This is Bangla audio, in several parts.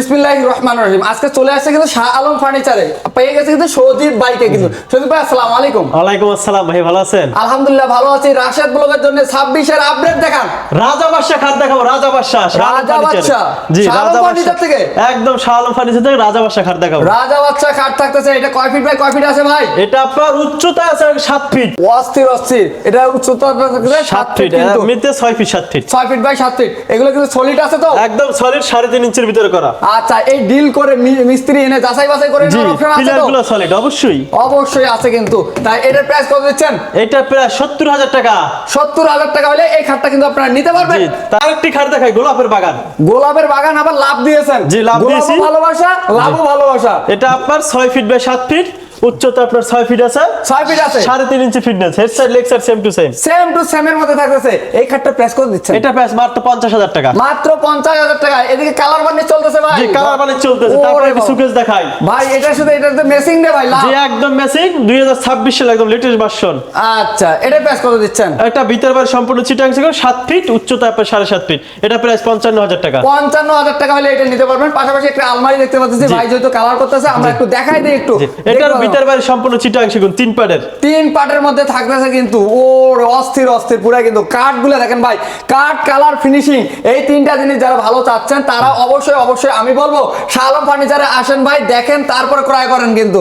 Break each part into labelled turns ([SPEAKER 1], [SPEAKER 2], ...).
[SPEAKER 1] বিসমিল্লাহির রহমানির রহিম। আজকে চলে আসছে কিন্তু শাহ আলম ফার্নিচারে পেয়ে গেছে কিন্তু সজীব কিন্তু। সজীব ভাই আসসালামু আলাইকুম।
[SPEAKER 2] ওয়ালাইকুম আসসালাম ভাই ভালো আছেন?
[SPEAKER 1] আলহামদুলিল্লাহ ভালো আছি। রাশেদ ব্লগের জন্য আপডেট দেখান।
[SPEAKER 2] রাজা বাদশা খাট দেখাবো রাজা বাদশা
[SPEAKER 1] রাজা। বাদশা?
[SPEAKER 2] জি রাজা বাদশা
[SPEAKER 1] থেকে?
[SPEAKER 2] একদম শাহ আলম ফার্নিচার থেকে রাজা বাদশা খাট দেখাবো।
[SPEAKER 1] রাজা খাট থাকতেছে। এটা কয় ফিট বাই কয় ফিট আছে ভাই?
[SPEAKER 2] এটা আপনার উচ্চতা আছে সাত ফিট
[SPEAKER 1] অস্থির অস্থির। এটা উচ্চতা
[SPEAKER 2] সাত ফিট
[SPEAKER 1] কিন্তু
[SPEAKER 2] এমনিতে ছয় ফিট সাত ফিট
[SPEAKER 1] ছয় ফিট বাই সাত ফিট এগুলো কিন্তু সলিড আছে তো?
[SPEAKER 2] একদম সলিড সাড়ে তিন ইঞ্চির ভিতরে করা।
[SPEAKER 1] আচ্ছা এই ডিল করে মিস্ত্রি এনে যাচাই বাছাই করে নেওয়ার অপশন আছে তো?
[SPEAKER 2] গুলো সলিড অবশ্যই।
[SPEAKER 1] অবশ্যই আছে কিন্তু। তাই এটার প্রাইস কত দিচ্ছেন?
[SPEAKER 2] এটা প্রায় সত্তর হাজার টাকা।
[SPEAKER 1] সত্তর হাজার টাকা হলে এই খাটটা কিন্তু আপনারা নিতে পারবেন।
[SPEAKER 2] জি তার একটি খাট দেখাই গোলাপের বাগান।
[SPEAKER 1] গোলাপের বাগান আবার লাভ দিয়েছেন।
[SPEAKER 2] জি, লাভ দিয়েছি।
[SPEAKER 1] ভালোবাসা লাভও ভালোবাসা।
[SPEAKER 2] এটা আপনার 6 ফিট বাই 7 ফিট উচ্চতা আপনার ছয় ফিট আছে
[SPEAKER 1] ছয় ফিট আছে।
[SPEAKER 2] সাড়ে তিন inch fitness head side leg side same to same
[SPEAKER 1] same to same এর মধ্যে থাকতেছে। এই খাটটা প্রেস করে দিচ্ছেন।
[SPEAKER 2] এটা প্রাইস মাত্র পঞ্চাশ হাজার টাকা।
[SPEAKER 1] মাত্র পঞ্চাশ হাজার টাকা। এদিকে কালার বানি চলতেছে ভাই।
[SPEAKER 2] জি কালার মানে চলতেছে। তারপরে
[SPEAKER 1] বাবা।
[SPEAKER 2] সুকেস দেখাই।
[SPEAKER 1] ভাই এটার সাথে এটার তো মেসিং রে ভাই
[SPEAKER 2] যে একদম মেসিং দুই হাজার ছাব্বিশ সালে একদম লেটেস্ট ভার্সন
[SPEAKER 1] আচ্ছা এটা প্রেস করে দিচ্ছেন।
[SPEAKER 2] একটা ভিতর বাড়ি সম্পূর্ণ চিটাং থেকে সাত ফিট উচ্চতা আপনার সাড়ে সাত ফিট এটা প্রাইস পঞ্চান্ন হাজার টাকা।
[SPEAKER 1] পঞ্চান্ন হাজার টাকা হলে এটা নিতে পারবেন। পাশাপাশি একটা আলমারি দেখতে পাচ্ছি ভাই যেহেতু কালার করতেছে আমরা একটু দেখাই দিই একটু।
[SPEAKER 2] এটার
[SPEAKER 1] দেখব।
[SPEAKER 2] বাইরে সম্পূর্ণ চিটাং সেগুন, তিন পাটের
[SPEAKER 1] তিন পাটের মধ্যে থাকতেছে কিন্তু, ওর অস্থির অস্থির, পুরা কিন্তু কাঠগুলো দেখেন ভাই, কাঠ, কালার ফিনিশিং এই তিনটা জিনিস যারা ভালো চাচ্ছেন, তারা অবশ্যই অবশ্যই আমি বলব, শালম ফার্নিচারে আসেন ভাই, দেখেন, তারপর ক্রয় করেন কিন্তু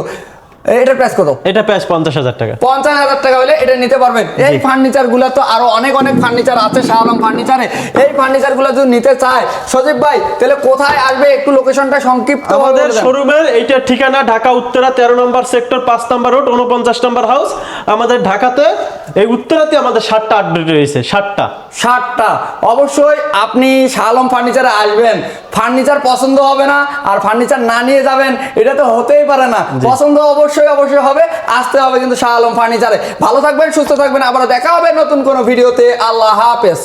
[SPEAKER 1] এটার প্রাইস কত?
[SPEAKER 2] এটা প্রাইস পঞ্চাশ হাজার টাকা।
[SPEAKER 1] পঞ্চাশ হাজার টাকা হলে এটা নিতে পারবেন। এই ফার্নিচারগুলো তো আরও অনেক অনেক ফার্নিচার আছে শাহরাম ফার্নিচারে। এই ফার্নিচারগুলো যদি নিতে চায় সজীব ভাই তাহলে কোথায় আসবে? একটু লোকেশনটা সংক্ষিপ্ত
[SPEAKER 2] আমাদের শোরুমের এইটার ঠিকানা ঢাকা উত্তরা তেরো নম্বর সেক্টর পাঁচ নম্বর রোড উনপঞ্চাশ নম্বর হাউস আমাদের ঢাকাতে এই উত্তরাতে আমাদের সাতটা আপডেট রয়েছে সাতটা।
[SPEAKER 1] সাতটা। অবশ্যই আপনি শালম ফার্নিচারে আসবেন। ফার্নিচার পছন্দ হবে না আর ফার্নিচার না নিয়ে যাবেন এটা তো হতেই পারে না। পছন্দ অবশ্যই অবশ্যই হবে আসতে হবে কিন্তু শাহ আলম ফার্নিচারে। ভালো থাকবেন সুস্থ থাকবেন আবার দেখা হবে নতুন কোনো ভিডিওতে। আল্লাহ হাফেজ।